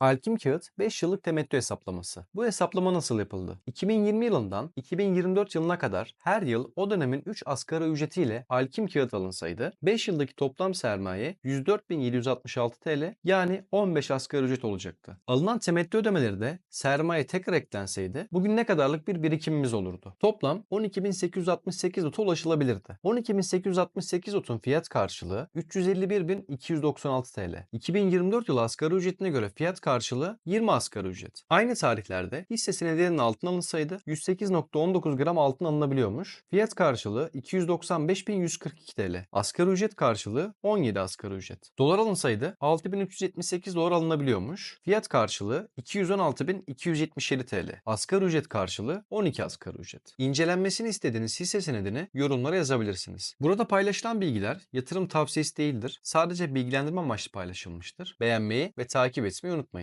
Alkim Kağıt 5 yıllık temettü hesaplaması. Bu hesaplama nasıl yapıldı? 2020 yılından 2024 yılına kadar her yıl o dönemin 3 asgari ücretiyle Alkim Kağıt alınsaydı 5 yıldaki toplam sermaye 104.766 TL yani 15 asgari ücret olacaktı. Alınan temettü ödemeleri de sermaye tekrar eklenseydi bugün ne kadarlık bir birikimimiz olurdu? Toplam 12.868 ota ulaşılabilirdi. 12.868 otun fiyat karşılığı 351.296 TL. 2024 yılı asgari ücretine göre fiyat karşılığı 20 asgari ücret. Aynı tarihlerde hisse senedinin altın alınsaydı 108.19 gram altın alınabiliyormuş. Fiyat karşılığı 295.142 TL. Asgari ücret karşılığı 17 asgari ücret. Dolar alınsaydı 6.378 dolar alınabiliyormuş. Fiyat karşılığı 216.277 TL. Asgari ücret karşılığı 12 asgari ücret. İncelenmesini istediğiniz hisse senedini yorumlara yazabilirsiniz. Burada paylaşılan bilgiler yatırım tavsiyesi değildir. Sadece bilgilendirme amaçlı paylaşılmıştır. Beğenmeyi ve takip etmeyi unutmayın.